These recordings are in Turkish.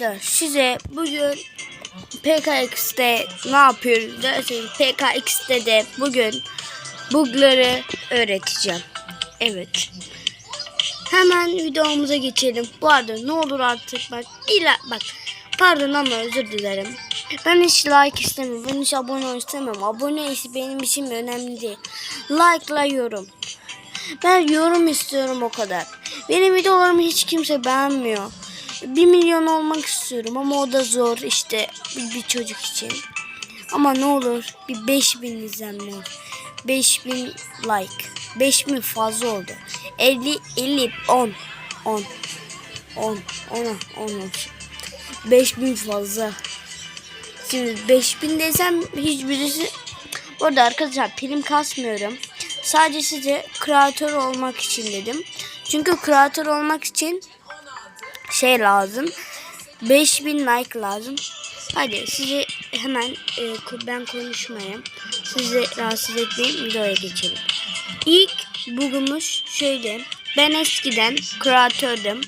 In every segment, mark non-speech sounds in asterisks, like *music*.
Arkadaşlar size bugün PKX'de ne yapıyoruz derseniz PKX'de de bugün bugları öğreteceğim. Evet. Hemen videomuza geçelim. Bu arada ne olur artık bak ila bak pardon ama özür dilerim. Ben hiç like istemiyorum. Ben hiç abone istemiyorum. Abone ise benim için önemli değil. Like'la yorum. Ben yorum istiyorum o kadar. Benim videolarımı hiç kimse beğenmiyor. 1 milyon olmak istiyorum ama o da zor işte bir, bir çocuk için. Ama ne olur bir 5000 izlenme. 5000 like. 5000 fazla oldu. 50 50 10 10 10 10 10 olsun. 5000 fazla. Şimdi 5000 desem hiçbirisi Bu arada arkadaşlar prim kasmıyorum. Sadece size kreatör olmak için dedim. Çünkü kreatör olmak için şey lazım. 5000 like lazım. Hadi sizi hemen e, ben konuşmayayım. Sizi rahatsız etmeyeyim videoya geçelim. İlk bugümüz şöyle. Ben eskiden kreatördüm.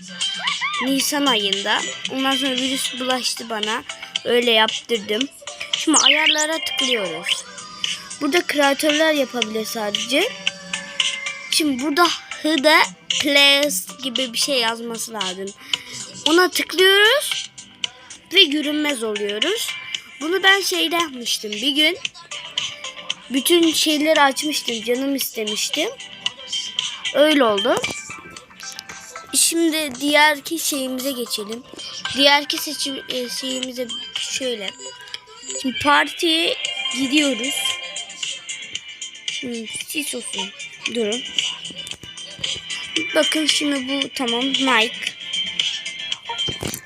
Nisan ayında. Ondan sonra virüs bulaştı bana. Öyle yaptırdım. Şimdi ayarlara tıklıyoruz. Burada kreatörler yapabilir sadece. Şimdi burada hıda place gibi bir şey yazması lazım. Ona tıklıyoruz ve görünmez oluyoruz. Bunu ben şeyde yapmıştım bir gün. Bütün şeyleri açmıştım. Canım istemiştim. Öyle oldu. Şimdi diğerki şeyimize geçelim. Diğerki seçim e, şeyimize şöyle. Şimdi partiye gidiyoruz. Hmm, sis olsun. Durun. Bakın şimdi bu tamam Nike.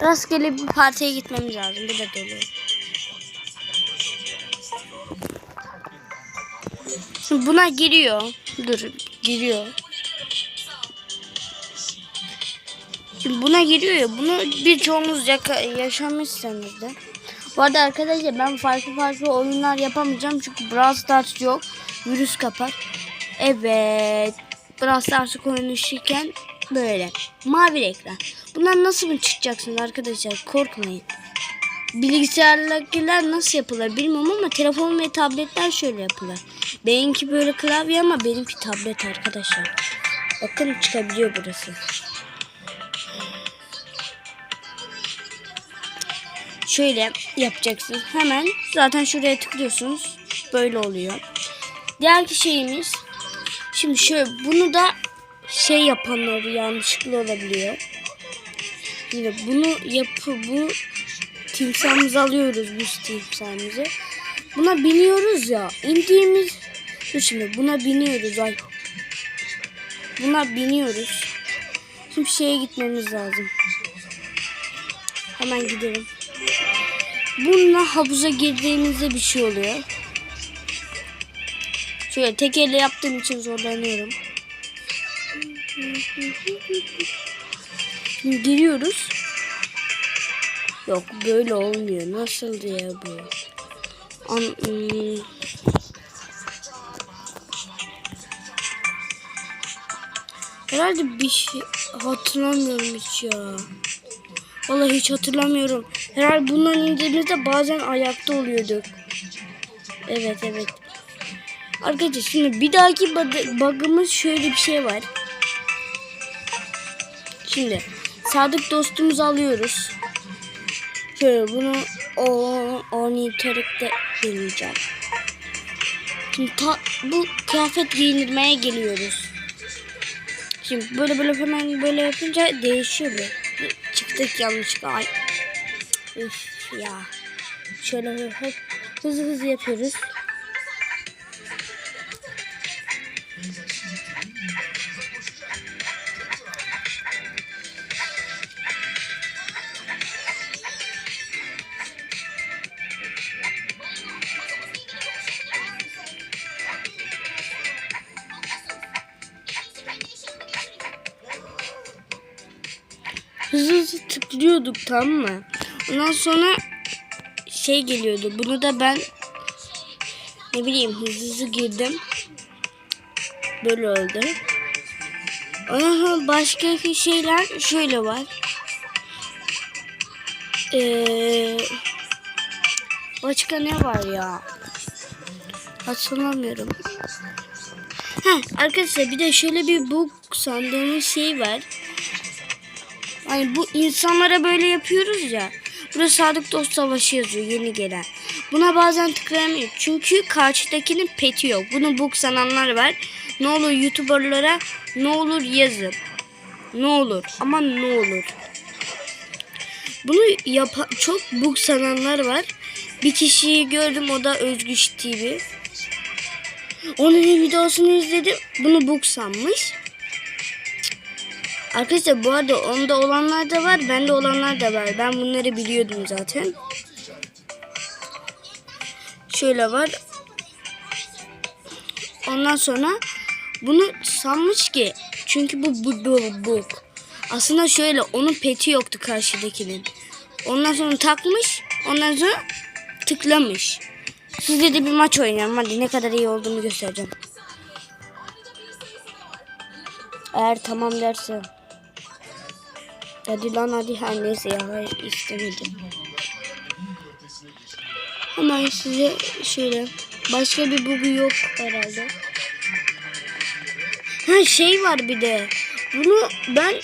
Rastgele bir partiye gitmemiz lazım. Bu da dolu. Buna giriyor. Dur giriyor. Şimdi buna giriyor ya. Bunu birçoğunuz yaşamışsınız da. Bu arada arkadaşlar ben farklı farklı oyunlar yapamayacağım. Çünkü Brawl Stars yok. Virüs kapar. Evet. Brawl Stars'ı konuşurken böyle. Mavi ekran. Bunlar nasıl çıkacaksınız arkadaşlar? Korkmayın. Bilgisayardakiler nasıl yapılır bilmiyorum ama telefon ve tabletler şöyle yapılır. Benimki böyle klavye ama benimki tablet arkadaşlar. Bakın çıkabiliyor burası. Şöyle yapacaksınız. Hemen zaten şuraya tıklıyorsunuz. Böyle oluyor. Diğer şeyimiz şimdi şöyle bunu da şey yapanlar yanlışlıkla olabiliyor. Şimdi bunu yapı bu timsahımızı alıyoruz biz timsahımızı. Buna biniyoruz ya. indiğimiz Dur şimdi buna biniyoruz ay. Buna biniyoruz. Şimdi şeye gitmemiz lazım. Hemen gidelim. Bununla havuza girdiğimizde bir şey oluyor. Şöyle tek elle yaptığım için zorlanıyorum. Şimdi giriyoruz. Yok böyle olmuyor. Nasıl diye bu? An hmm. Herhalde bir şey hatırlamıyorum hiç ya. Vallahi hiç hatırlamıyorum. Herhalde bundan indiğimizde bazen ayakta oluyorduk. Evet evet. Arkadaşlar şimdi bir dahaki bug- bug'ımız şöyle bir şey var. Şimdi sadık dostumuzu alıyoruz. Şöyle bunu o ornitorekte deneyeceğim. Şimdi ta, bu kıyafet giyindirmeye geliyoruz. Şimdi böyle böyle hemen böyle yapınca değişiyor bu. Çıktık yanlışlıkla. Ay. Üf ya. Şöyle hep hızlı hızlı yapıyoruz. Hızlı hızlı tıklıyorduk tamam mı? Ondan sonra şey geliyordu. Bunu da ben ne bileyim hızlı hızlı girdim. Böyle oldu. Aha başka şeyler şöyle var. Ee, başka ne var ya? Hatırlamıyorum. Ha arkadaşlar bir de şöyle bir bug sandığımız şey var. Hani bu insanlara böyle yapıyoruz ya. Burada Sadık Dost Savaşı yazıyor yeni gelen. Buna bazen tıklayamıyor. Çünkü karşıdakinin peti yok. Bunu bug sananlar var. Ne olur YouTuber'lara ne olur yazın. Ne olur ama ne olur. Bunu yapa çok bug sananlar var. Bir kişiyi gördüm o da Özgüç TV. Onun videosunu izledim. Bunu bug sanmış. Arkadaşlar bu arada onda olanlar da var. Bende olanlar da var. Ben bunları biliyordum zaten. Şöyle var. Ondan sonra bunu sanmış ki çünkü bu bu bu bug. Aslında şöyle onun peti yoktu karşıdakinin. Ondan sonra takmış. Ondan sonra tıklamış. Sizle de bir maç oynayalım. Hadi ne kadar iyi olduğumu göstereceğim. Eğer tamam derse. Hadi lan hadi her neyse ya istemedim. Hemen size şöyle başka bir bugu yok herhalde. Ha şey var bir de. Bunu ben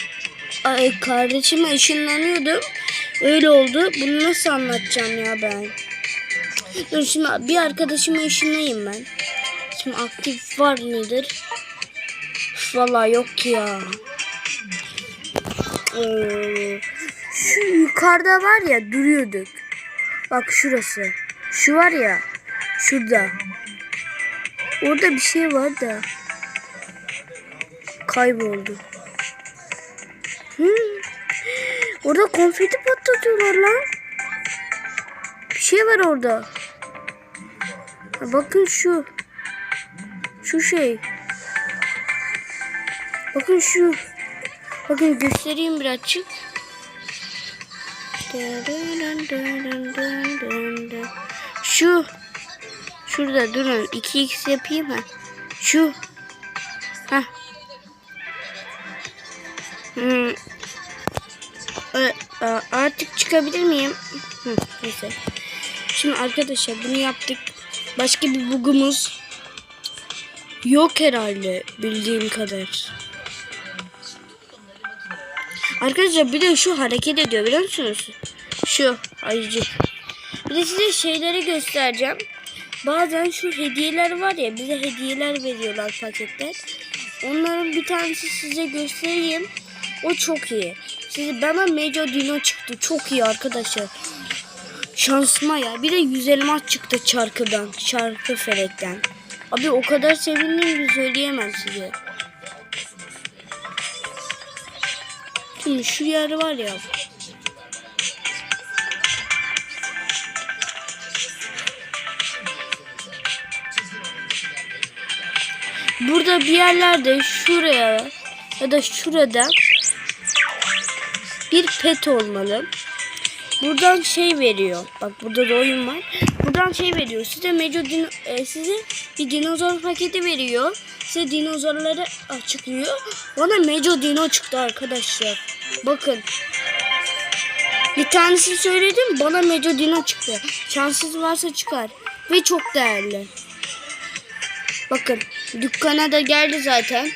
ay, kardeşime ışınlanıyordum. Öyle oldu. Bunu nasıl anlatacağım ya ben? Dur şimdi bir arkadaşıma ışınlayayım ben. Şimdi aktif var nedir? Üf, Vallahi yok ya. Şu yukarıda var ya duruyorduk. Bak şurası. Şu var ya. Şurada. Orada bir şey var da. Kayboldu. Hmm. Orada konfeti patlatıyorlar lan. Bir şey var orada. Bakın şu. Şu şey. Bakın şu. Bakın göstereyim birazcık. Şu. Şurada durun. 2x yapayım ha. Şu. Ha. Hmm. Artık çıkabilir miyim? Hı, neyse. Şimdi arkadaşlar bunu yaptık. Başka bir bugumuz yok herhalde bildiğim kadar. Arkadaşlar bir de şu hareket ediyor biliyor musunuz? Şu ayıcık. Bir de size şeyleri göstereceğim. Bazen şu hediyeler var ya bize hediyeler veriyorlar paketler. Onların bir tanesi size göstereyim. O çok iyi. Size bana Mejo Dino çıktı. Çok iyi arkadaşlar. Şansıma ya. Bir de yüz elmas çıktı çarkıdan. Çarkı felekten. Abi o kadar sevindim ki söyleyemem size. Şimdi şu yer var ya. Burada bir yerlerde şuraya ya da şurada bir pet olmalı. Buradan şey veriyor. Bak burada da oyun var. Buradan şey veriyor. Size Mejo dino, e, size bir dinozor paketi veriyor. Size dinozorları açıklıyor. Bana Mejo Dino çıktı arkadaşlar. Bakın. Bir tanesi söyledim. Bana Mejo Dino çıktı. Şanssız varsa çıkar. Ve çok değerli. Bakın. Dükkana da geldi zaten.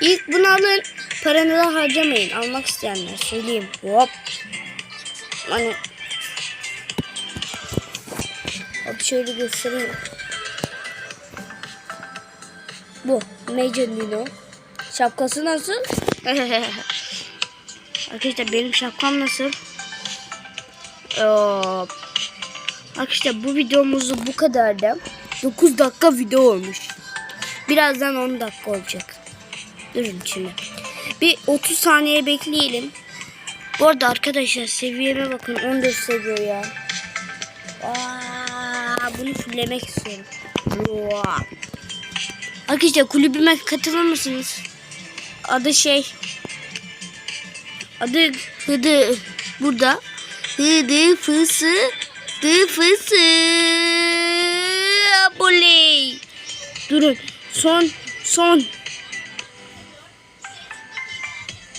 İlk bunu alın. Paranı da harcamayın. Almak isteyenler söyleyeyim. Hop. Hani Hop şöyle göstereyim. Bu Major Nino. Şapkası nasıl? *laughs* Arkadaşlar benim şapkam nasıl? Hop. Bu videomuz bu kadardı. 9 dakika video olmuş. Birazdan 10 dakika olacak. Durun şimdi. Bir 30 saniye bekleyelim. Bu arada arkadaşlar seviyeme bakın 14 seviyor ya. Aa, bunu fullemek istiyorum. Arkadaşlar kulübüme katılır mısınız? Adı şey. Adı Hıdı. Burada. Hıdı fısı. Dı fısı. Buley. Durun. Son. Son.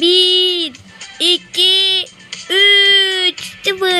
Bir. iki, 3